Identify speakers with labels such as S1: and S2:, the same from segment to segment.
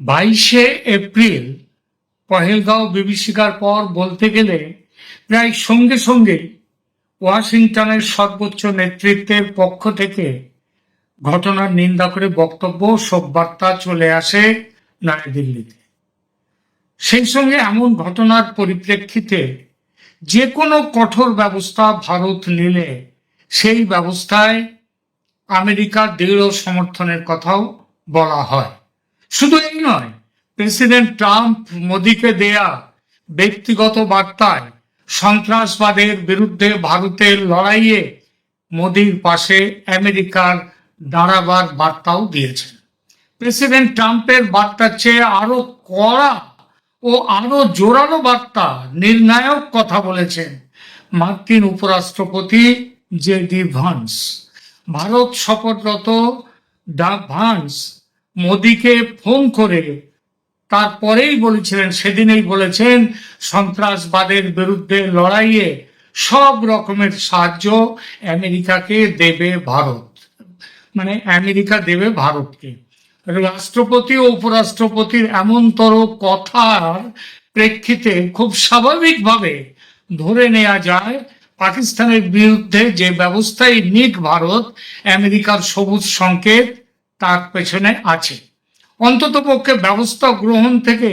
S1: বাইশে এপ্রিল পহেলগাঁও বিভীষিকার পর বলতে গেলে প্রায় সঙ্গে সঙ্গে ওয়াশিংটনের সর্বোচ্চ নেতৃত্বের পক্ষ থেকে ঘটনার নিন্দা করে বক্তব্য শোক বার্তা চলে আসে নয়াদিল্লিতে। সেই সঙ্গে এমন ঘটনার পরিপ্রেক্ষিতে যে কোনো কঠোর ব্যবস্থা ভারত নিলে সেই ব্যবস্থায় আমেরিকার দৃঢ় সমর্থনের কথাও বলা হয়। শুধু এই নয়, প্রেসিডেন্ট ট্রাম্প মোদীকে দেয়া ব্যক্তিগত বার্তায় সন্ত্রাসবাদের বিরুদ্ধে ভারতের লড়াইয়ে মোদীর পাশে আমেরিকার দাঁড়াবার বার্তাও দিয়েছেন। প্রেসিডেন্ট ট্রাম্পের বার্তার চেয়ে আরও কড়া ও আরও জোরালো বার্তা নির্ণায়ক কথা বলেছেন মার্কিন উপরাষ্ট্রপতি জে ডি ভান্স। ভারত শপথরত ডা ভান্স মোদিকে ফোন করে তারপরেই বলেছিলেন, সেদিনেই বলেছেন, সন্ত্রাসবাদের বিরুদ্ধে লড়াইয়ে সব রকমের সাহায্য আমেরিকাকে দেবে ভারত। মানে আমেরিকা দেবে ভারতকে। রাষ্ট্রপতি ও উপরাষ্ট্রপতির এমনতর কথার প্রেক্ষিতে খুব স্বাভাবিকভাবে ধরে নেওয়া যায়, পাকিস্তানের বিরুদ্ধে যে ব্যবস্থাই নিক ভারত, আমেরিকার সবুজ সংকেত তার পেছনে আছে। অন্তত পক্ষে ব্যবস্থা গ্রহণ থেকে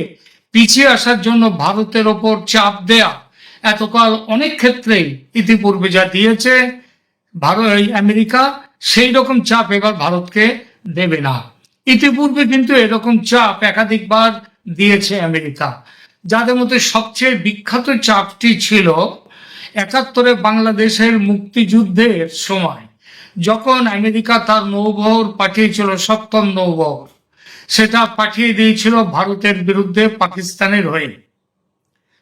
S1: পিছিয়ে আসার জন্য ভারতের ওপর চাপ দেয়া এতকাল অনেক ক্ষেত্রেই ইতিপূর্বে যা দিয়েছে ভারত আমেরিকা, সেই রকম চাপ এবার ভারতকে দেবে না। ইতিপূর্বে কিন্তু এরকম চাপ একাধিকবার দিয়েছে আমেরিকা। যাদের মধ্যে সবচেয়ে বিখ্যাত চাপটি ছিল একাত্তরে বাংলাদেশের মুক্তিযুদ্ধের সময়। যখন আমেরিকা তার নৌবহর পাঠিয়েছিল, সপ্তম নৌবহর, সেটা পাঠিয়ে দিয়েছিল ভারতের বিরুদ্ধে পাকিস্তানের হয়ে।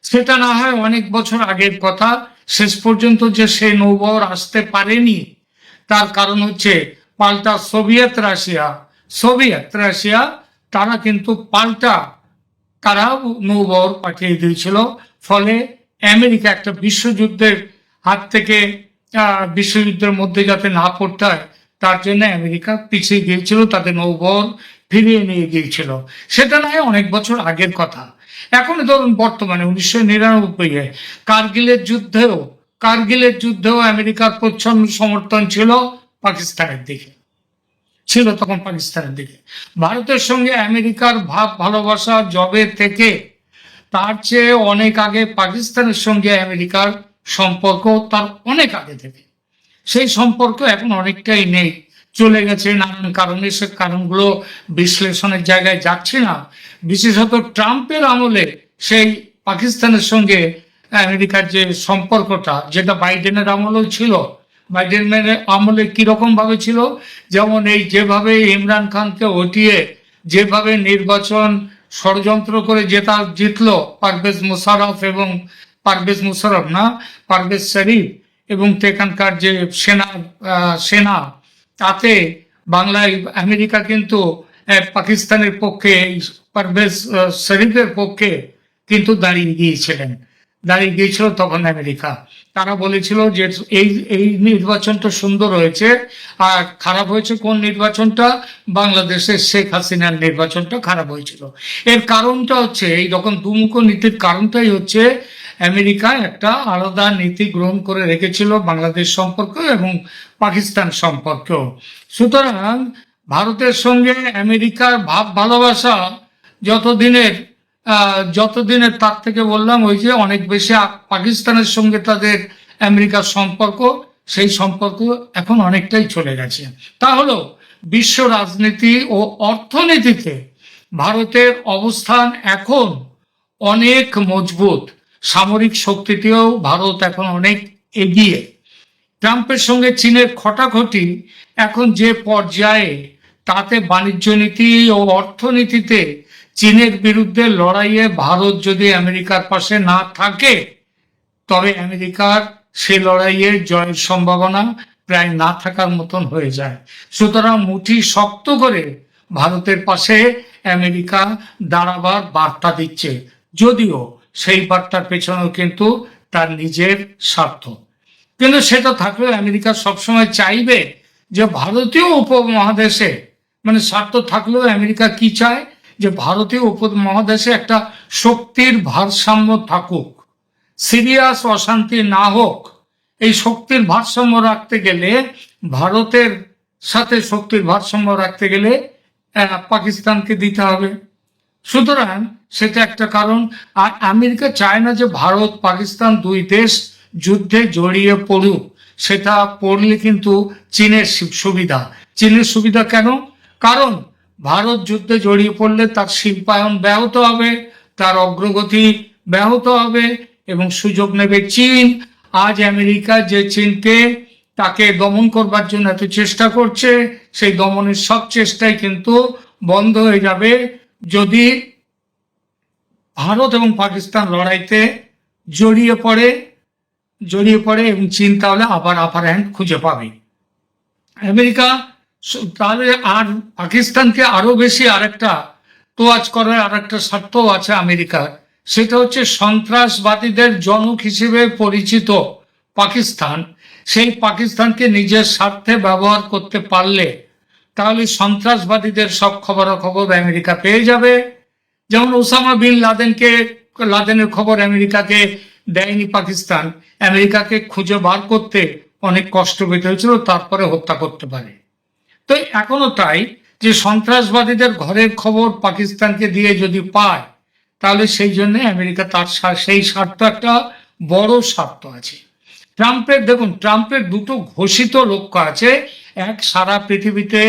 S1: সেটা না হয় অনেক বছর আগের কথা, শেষ পর্যন্ত যে সেই নৌবহর আসতে পারেনি, তার কারণ হচ্ছে পাল্টা সোভিয়েত রাশিয়া সোভিয়েত রাশিয়া, তারা কিন্তু পাল্টা তারা নৌবহর পাঠিয়ে দিয়েছিল, ফলে আমেরিকা একটা বিশ্বযুদ্ধের হাত থেকে বিশ্বযুদ্ধের মধ্যে যাতে না পড়তে হয়, তার জন্য আমেরিকা পিছিয়ে গিয়েছিল, তাদের নৌবহর ফিরিয়ে নিয়ে গিয়েছিল। সেটা নয়, অনেক বছর আগের কথা। এখন ধরুন, বর্তমানে উনিশশো নিরানব্বই কার্গিলের যুদ্ধেও কার্গিলের যুদ্ধেও আমেরিকার প্রচ্ছন্ন সমর্থন ছিল পাকিস্তানের দিকে। ছিল তখন পাকিস্তানের দিকে। ভারতের সঙ্গে আমেরিকার ভাব, ভালোবাসা, জবে থেকে, তার চেয়ে অনেক আগে পাকিস্তানের সঙ্গে আমেরিকার সম্পর্ক তার অনেক আগে থেকে। সেই সম্পর্ক এখন অনেকটাই নেই। চলে গেছে নানান কারণে, সে কারণগুলো বিশ্লেষণের জায়গায় যাচ্ছে না। বিশেষত ট্রাম্পের আমলে সেই পাকিস্তানের সঙ্গে আমেরিকার যে সম্পর্কটা, যেটা বাইডেনের আমলেও ছিল, বাইডেনের আমলে কীরকম ভাবে ছিল, যেমন এই যেভাবে ইমরান খানকে হটিয়ে যেভাবে নির্বাচন ষড়যন্ত্র করে জেতা জিতলো পারভেজ মুশারফ এবং পারভেজ মুশারফ না, পারভেজ শরীফ এবং সেখানকার যে সেনা সেনা, তাতে বাংলায় আমেরিকা কিন্তু পাকিস্তানের পক্ষে, পারভেজ শরীফের পক্ষে কিন্তু দাঁড়িয়ে গিয়েছিলেন। দাঁড়িয়ে গিয়েছিল তখন আমেরিকা। তারা বলেছিল যে এই এই নির্বাচনটা সুন্দর হয়েছে, আর খারাপ হয়েছে কোন নির্বাচনটা? বাংলাদেশের শেখ হাসিনার নির্বাচনটা খারাপ হয়েছিল। এর কারণটা হচ্ছে, এই রকম দুমুখ নীতির কারণটাই হচ্ছে আমেরিকা একটা আলাদা নীতি গ্রহণ করে রেখেছিল বাংলাদেশ সম্পর্ক এবং পাকিস্তান সম্পর্কেও সুতরাং ভারতের সঙ্গে আমেরিকার ভাব ভালোবাসা যতদিনের যতদিনের তার থেকে বললাম ওই যে অনেক বেশি পাকিস্তানের সঙ্গে তাদের আমেরিকার সম্পর্ক, সেই সম্পর্ক এখন অনেকটাই চলে গেছে। তা হলো, বিশ্ব রাজনীতি ও অর্থনীতিতে ভারতের অবস্থান এখন অনেক মজবুত। সামরিক শক্তিতেও ভারত এখন অনেক এগিয়ে। ট্রাম্পের সঙ্গে চীনের খটাখটি এখন যে পর্যায়ে, তাতে বাণিজ্য নীতি ও অর্থনীতিতে চীনের বিরুদ্ধে লড়াইয়ে ভারত যদি আমেরিকার পাশে না থাকে, তবে আমেরিকার সে লড়াইয়ে জয়ের সম্ভাবনা প্রায় না থাকার মতন হয়ে যায়। সুতরাং মুঠি শক্ত করে ভারতের পাশে আমেরিকা দাঁড়াবার বার্তা দিচ্ছে। যদিও সেই বার্তার পেছনেও কিন্তু তার নিজের স্বার্থ। কিন্তু সেটা থাকলেও আমেরিকা সবসময় চাইবে যে ভারতীয় উপমহাদেশে মানে স্বার্থ থাকলেও আমেরিকা কি চায়? যে ভারতীয় উপমহাদেশে একটা শক্তির ভারসাম্য থাকুক, সিরিয়াস অশান্তি না হোক। এই শক্তির ভারসাম্য রাখতে গেলে, ভারতের সাথে শক্তির ভারসাম্য রাখতে গেলে পাকিস্তানকে দিতে হবে। সুতরাং সেটা একটা কারণ। আর আমেরিকা চায় না যে ভারত, পাকিস্তান দুই দেশ যুদ্ধে জড়িয়ে পড়ুক, সেটা পড়লে কিন্তু চীনের সুবিধা। চীনের সুবিধা কেন? কারণ ভারত যুদ্ধে জড়িয়ে পড়লে তার শিল্পায়ন ব্যাহত হবে, তার অগ্রগতি ব্যাহত হবে এবং সুযোগ নেবে চীন। আজ আমেরিকা যে চীনকে তাকে দমন করবার জন্য এত চেষ্টা করছে, সেই দমনের সব চেষ্টাই কিন্তু বন্ধ হয়ে যাবে। যদি ভারত এবং পাকিস্তান লড়াইতে জড়িয়ে পড়ে জড়িয়ে পড়ে এবং চীন তাহলে আবার আপার হ্যান্ড খুঁজে পাবে। আমেরিকা তাহলে আর পাকিস্তানকে আরও বেশি আরেকটা তোয়াজ করার আরেকটা স্বার্থও আছে আমেরিকার। সেটা হচ্ছে সন্ত্রাসবাদীদের জনক হিসেবে পরিচিত পাকিস্তান। সেই পাকিস্তানকে নিজের স্বার্থে ব্যবহার করতে পারলে তাহলে সন্ত্রাসবাদীদের সব খবরাখবর আমেরিকা পেয়ে যাবে। যেমন ওসামা বিন লাদেনকে, লাদেনের খবর আমেরিকাকে দেয়নি পাকিস্তান। আমেরিকাকে খুঁজে বার করতে অনেক কষ্ট পেতে হয়েছিল, তারপরে হত্যা করতে পারে। তো এখনও তাই যে সন্ত্রাসবাদীদের ঘরের খবর পাকিস্তানকে দিয়ে যদি পায়, তাহলে সেই জন্য আমেরিকা তার সেই স্বার্থ একটা বড় স্বার্থ আছে। ট্রাম্পের, দেখুন, ট্রাম্পের দুটো ঘোষিত লক্ষ্য আছে। এক, সারা পৃথিবীতে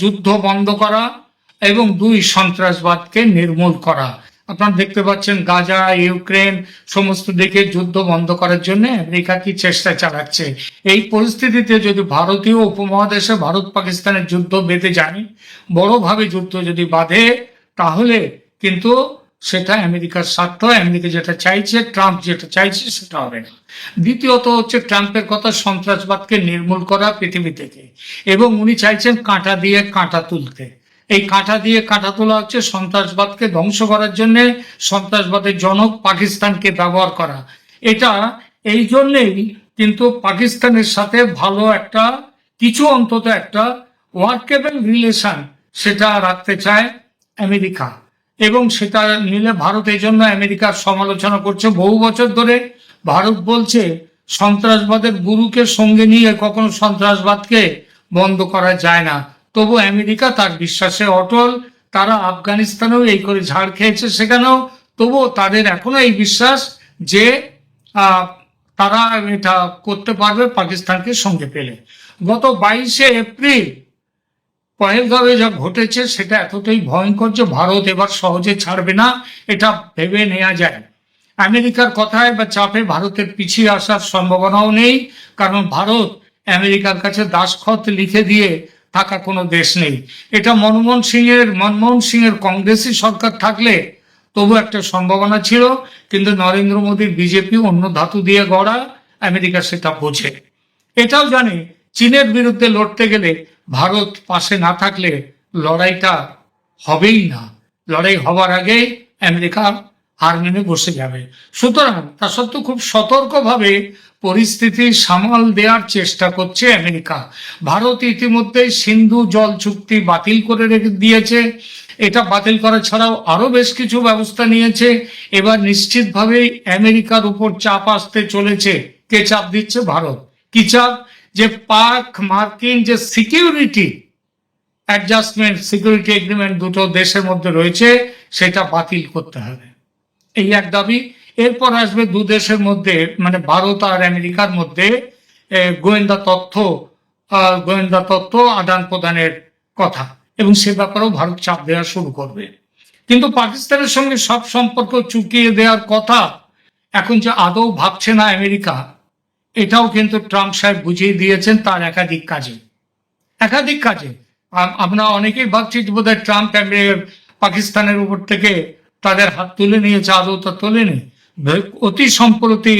S1: যুদ্ধ বন্ধ করা এবং দুই সন্ত্রাসবাদকে নির্মূল করা। আপনারা দেখতে পাচ্ছেন গাজা, ইউক্রেন সমস্ত দিকে যুদ্ধ বন্ধ করার জন্য আমেরিকা কি চেষ্টা চালাচ্ছে। এই পরিস্থিতিতে যদি ভারতীয় উপমহাদেশে ভারত পাকিস্তানের যুদ্ধ বেঁধে যায়, বড়ভাবে যুদ্ধ যদি বাঁধে, তাহলে কিন্তু সেটা আমেরিকার স্বার্থ, আমেরিকা যেটা চাইছে, ট্রাম্প যেটা চাইছে, সেটা হবে না। দ্বিতীয়ত হচ্ছে ট্রাম্পের কথা, সন্ত্রাসবাদকে নির্মূল করা পৃথিবী থেকে। এবং উনি চাইছেন কাঁটা দিয়ে কাঁটা তুলতে। এই কাঁটা দিয়ে কাঁটা তোলা হচ্ছে সন্ত্রাসবাদকে ধ্বংস করার জন্য, সন্ত্রাসবাদের জনক পাকিস্তানকে ব্যবহার করা। এটা এই জন্যেই কিন্তু পাকিস্তানের সাথে ভালো একটা, কিছু অন্তত একটা ওয়ার্কেবল রিলেশন সেটা রাখতে চায় আমেরিকা। এবং সেটা নিলে ভারত এই জন্য আমেরিকার সমালোচনা করছে। বহু বছর ধরে ভারত বলছে, সন্ত্রাসবাদের গুরুকে সঙ্গে নিয়ে কখনো সন্ত্রাসবাদকে বন্ধ করা যায় না। তবু আমেরিকা তার বিশ্বাসে অটল। তারা আফগানিস্তানেও এই করে ঝাড় খেয়েছে সেখানেও। তবুও তাদের এখনও এই বিশ্বাস যে তারা এটা করতে পারবে পাকিস্তানকে সঙ্গে পেলে। গত বাইশে এপ্রিল পহেলগাঁওয়ে যা ঘটেছে সেটা এতটাই ভয়ঙ্কর যে ভারত এবার সহজে ছাড়বে না, এটা ভেবে নেওয়া যায়। আমেরিকার কথায় বা চাপে ভারতের পিছিয়ে আসার সম্ভাবনাও নেই, কারণ ভারত আমেরিকার কাছে দাসখত লিখে দিয়ে থাকা কোনো দেশ নেই। এটা মনমোহন সিং এর মনমোহন সিং এর কংগ্রেসি সরকার থাকলে তবু একটা সম্ভাবনা ছিল, কিন্তু নরেন্দ্র মোদীর বিজেপি অন্য ধাতু দিয়ে গড়া, আমেরিকা সেটা বোঝে। এটাও জানে, চীনের বিরুদ্ধে লড়তে গেলে ভারত পাশে না থাকলে লড়াইটা হবেই না। লড়াই হবার আগে আমেরিকা হার মেনে বসে যাবে। সুতরাং তা সত্ত্বেও খুব সতর্কভাবে পরিস্থিতি সামাল দেওয়ার চেষ্টা করছে আমেরিকা। ভারত ইতিমধ্যে সিন্ধু জল চুক্তি বাতিল করে রেখে দিয়েছে। এটা বাতিল করা ছাড়াও আরও বেশ কিছু ব্যবস্থা নিয়েছে। এবার নিশ্চিতভাবেই আমেরিকার উপর চাপ আসতে চলেছে। কে চাপ দিচ্ছে? ভারত। কি চাপ? যে পাক মার্কিন যে সিকিউরিটি অ্যাডজাস্টমেন্ট, সিকিউরিটি এগ্রিমেন্ট দুটো দেশের মধ্যে রয়েছে, সেটা বাতিল করতে হবে। এই এক দাবি। এরপর আসবে দু দেশের মধ্যে মানে ভারত আর আমেরিকার মধ্যে গোয়েন্দা তথ্য গোয়েন্দা তথ্য আদান প্রদানের কথা। এবং সে ব্যাপারেও ভারত চাপ দেওয়া শুরু করবে। কিন্তু পাকিস্তানের সঙ্গে সব সম্পর্ক চুকিয়ে দেওয়ার কথা এখন যে আদৌ ভাবছে না আমেরিকা, এটাও কিন্তু ট্রাম্প সাহেব বুঝিয়ে দিয়েছেন তার একাধিক কাজে। একাধিক কাজে। আম- আমরা অনেকেই ভাবছি যে বোধহয় ট্রাম্প পাকিস্তানের উপর থেকে তাদের হাত তুলে নিয়েছে, আদৌ তা তোলেনি। অতি সম্প্রতি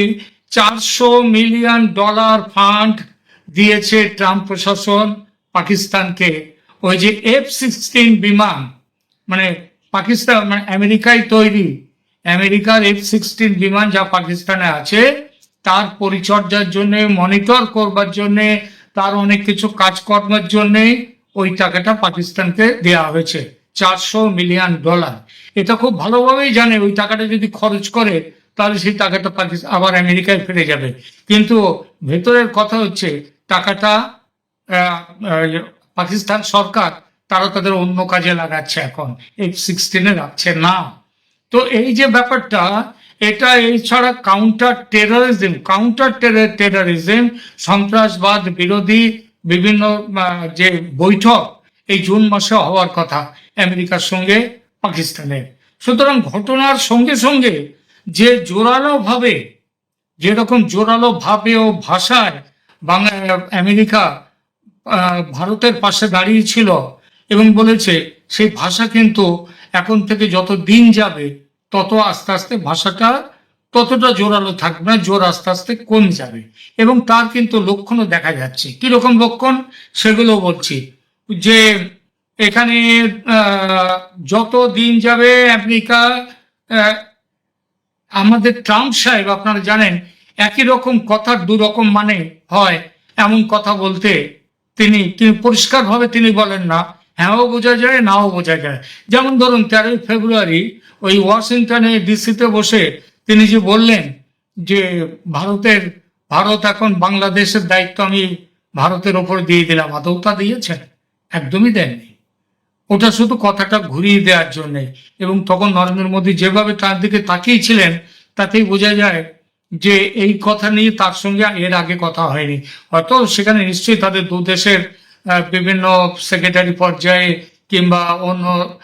S1: চারশো মিলিয়ন ডলার ফান্ড দিয়েছে ট্রাম্প প্রশাসন পাকিস্তানকে। ওই যে এফ সিক্সটিন বিমান মানে পাকিস্তান মানে আমেরিকায় তৈরি, আমেরিকার এফ সিক্সটিন বিমান যা পাকিস্তানে আছে, তার পরিচর্যার জন্য, মনিটর করবার জন্যে, তার অনেক কিছু কাজকর্মের জন্য ওই টাকাটা পাকিস্তানকে দেওয়া হয়েছে, চারশো মিলিয়ন ডলার। এটা খুব ভালোভাবেই জানে, ওই টাকাটা যদি খরচ করে তাহলে সেই টাকাটা পাকিস্তান আবার আমেরিকায় ফিরে যাবে। কিন্তু ভেতরের কথা হচ্ছে, টাকাটা পাকিস্তান সরকার, তারা তাদের অন্য কাজে লাগাচ্ছে এখন। এই সিক্সটিনে রাখছে না। তো এই যে ব্যাপারটা, এটা এছাড়া কাউন্টার টেরোরিজম কাউন্টার টেরোরিজম সন্ত্রাসবাদ বিরোধী বিভিন্ন যে বৈঠক, এই জুন মাসে হওয়ার কথা আমেরিকার সঙ্গে পাকিস্তানের। সুতরাং ঘটনার সঙ্গে সঙ্গে যে জোরালো ভাবে যেরকম জোরালো ভাবে ও ভাষায় বাংলা, আমেরিকা ভারতের পাশে দাঁড়িয়েছিল এবং বলেছে, সেই ভাষা কিন্তু এখন থেকে যত দিন যাবে, তত আস্তে আস্তে ভাষাটা ততটা জোরালো থাকবে না, জোর আস্তে আস্তে কমে যাবে। এবং তার কিন্তু লক্ষণও দেখা যাচ্ছে। কীরকম লক্ষণ? সেগুলো বলছি। যে এখানে যত দিন যাবে আমেরিকা আমাদের ট্রাম্প সাহেব, আপনারা জানেন, একই রকম কথার দু রকম মানে হয়। এমন কথা বলতে তিনি তিনি পরিষ্কারভাবে তিনি বলেন না, হ্যাঁও বোঝা যায়, নাও বোঝা যায়। যেমন ধরুন, তেরোই ফেব্রুয়ারি ওই ওয়াশিংটনে ডিসিতে বসে তিনি যে বললেন যে ভারতের, ভারত এখন বাংলাদেশের দায়িত্ব আমি ভারতের ওপর দিয়ে দিলাম। আদৌ তা দিয়েছেন? একদমই দেননি। ওটা শুধু কথাটা ঘুরিয়ে দেওয়ার জন্য। এবং তখন নরেন্দ্র মোদী যেভাবে তার দিকে তাকিয়েছিলেন, তাতেই বোঝা যায় যে এই কথা নিয়ে তার সঙ্গে এর আগে কথা হয়নি। হয়তো সেখানে নিশ্চয়ই তাদের দু দেশের বিভিন্ন সেক্রেটারি পর্যায়ে কিংবা অন্য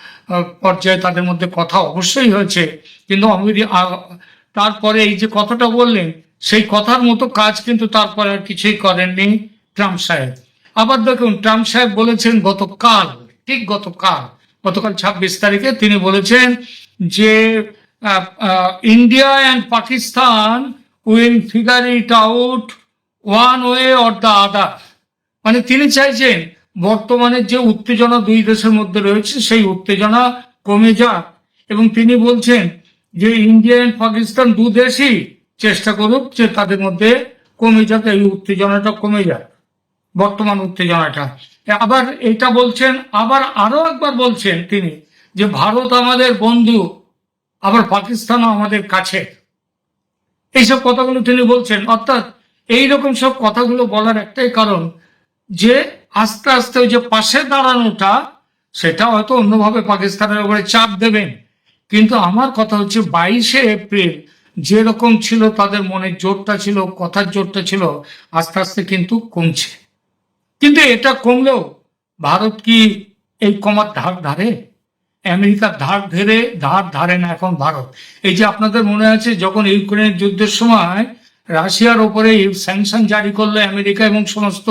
S1: পর্যায়ে তাদের মধ্যে কথা অবশ্যই হয়েছে। কিন্তু আমেরি- তারপরে এই যে কথাটা বললেন, সেই কথার মতো কাজ কিন্তু তারপরে আর কিছুই করেননি ট্রাম্প সাহেব। আবার দেখুন, ট্রাম্প সাহেব বলেছেন, গতকাল ঠিক গতকাল গতকাল ছাব্বিশ তারিখে তিনি বলেছেন যে India and Pakistan will figure it out one way or the other. মানে তিনি চাইছেন বর্তমানে যে উত্তেজনা দুই দেশের মধ্যে রয়েছে, সেই উত্তেজনা কমে যাক। এবং তিনি বলছেন যে, ইন্ডিয়া অ্যান্ড পাকিস্তান দু দেশই চেষ্টা করুক যে তাদের মধ্যে কমে যাক, এই উত্তেজনাটা কমে যাক। বর্তমান উত্তেজনাটা। আবার এটা বলছেন, আবার আরও একবার বলছেন তিনি যে ভারত আমাদের বন্ধু, আবার পাকিস্তানও আমাদের কাছে। এইসব কথাগুলো তিনি বলছেন। অর্থাৎ এইরকম সব কথাগুলো বলার একটাই কারণ যে আস্তে আস্তে ওই যে পাশে দাঁড়ানোটা, সেটা হয়তো অন্যভাবে পাকিস্তানের উপরে চাপ দেবেন। কিন্তু আমার কথা হচ্ছে বাইশে এপ্রিল যেরকম ছিল, তাদের মনের জোরটা ছিল, কথার জোরটা ছিল, আস্তে আস্তে কিন্তু কমছে। কিন্তু এটা কমলেও ভারত কি এই কমার ধার ধারে? আমেরিকার ধার ধরে, ধার ধারে না এখন ভারত। এই যে আপনাদের মনে আছে যখন ইউক্রেনের যুদ্ধের সময় রাশিয়ার ওপরে স্যাংশন জারি করল আমেরিকা এবং সমস্ত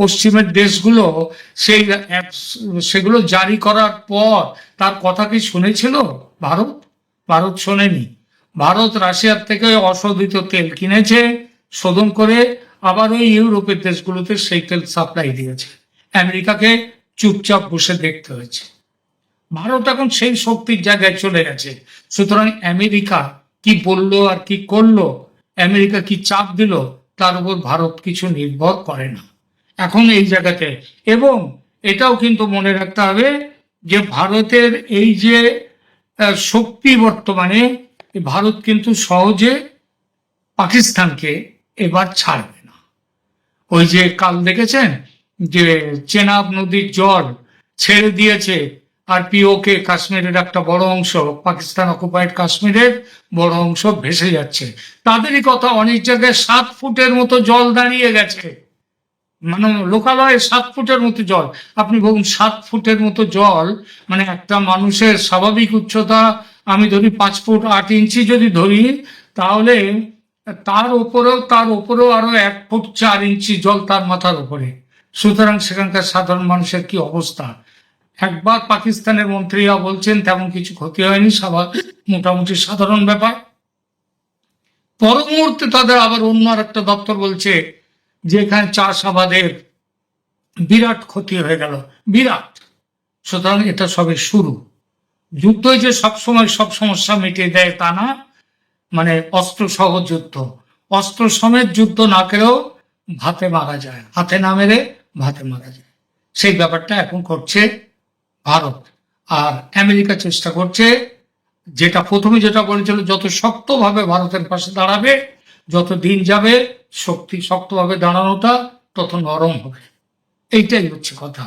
S1: পশ্চিমের দেশগুলো, সেই সেগুলো জারি করার পর তার কথা কি শুনেছিল ভারত? ভারত শোনেনি। ভারত রাশিয়ার থেকে অশোধিত তেল কিনেছে, শোধন করে আবার ওই ইউরোপের দেশগুলোতে সেই তেল সাপ্লাই দিয়েছে। আমেরিকাকে চুপচাপ বসে দেখতে হয়েছে। ভারত এখন সেই শক্তির জায়গায় চলে গেছে। সুতরাং আমেরিকা কি বলল আর কি করল, আমেরিকা কি চাপ দিল, তার উপর ভারত কিছু নির্ভর করে না। এখন এই জায়গাতে এবং এটাও কিন্তু মনে রাখতে হবে যে ভারতের এই যে শক্তি বর্তমানে, ভারত কিন্তু সহজে পাকিস্তানকে এবার ছাড়বে। ওই যে কাল দেখেছেন? যে চেনাব নদীর জল ছেড়ে দিয়েছে আর পিওকে কাশ্মীরের একটা বড় অংশ, পাকিস্তান অকুপাইড কাশ্মীরের বড় অংশ ভেসে যাচ্ছে। তাদেরই কথা, অনেক জায়গায় সাত ফুটের মতো জল দাঁড়িয়ে গেছে। মানে লোকালয়ে সাত ফুটের মতো জল। আপনি বলুন, সাত ফুটের মতো জল মানে একটা মানুষের স্বাভাবিক উচ্চতা, আমি ধরি পাঁচ ফুট আট ইঞ্চি যদি ধরি, তাহলে তার উপরেও তার উপরেও আরও এক ফুট চার ইঞ্চি জল তার মাথার উপরে। সুতরাং সেখানকার সাধারণ মানুষের কি অবস্থা? একবার পাকিস্তানের মন্ত্রীরা বলছেন তেমন কিছু ক্ষতি হয়নি স্বাভাবিক মোটামুটি সাধারণ ব্যাপার। পর মুহূর্তে তাদের আবার অন্য আর একটা দপ্তর বলছে যে এখানে চাষাবাদের বিরাট ক্ষতি হয়ে গেল। বিরাট। সুতরাং এটা সবে শুরু। যুদ্ধ যে সবসময় সব সমস্যা মিটিয়ে দেয় তা না। মানে অস্ত্র সহ যুদ্ধ। অস্ত্র সমেত যুদ্ধ না করেও ভাতে মারা যায়। হাতে না মেরে ভাতে মারা যায়। সেই ব্যাপারটা এখন করছে ভারত। আর আমেরিকা চেষ্টা করছে যেটা প্রথমে যেটা বলেছিল, যত শক্তভাবে ভারতের পাশে দাঁড়াবে, যত দিন যাবে শক্তি শক্তভাবে দাঁড়ানোটা তত নরম হবে। এইটাই হচ্ছে কথা।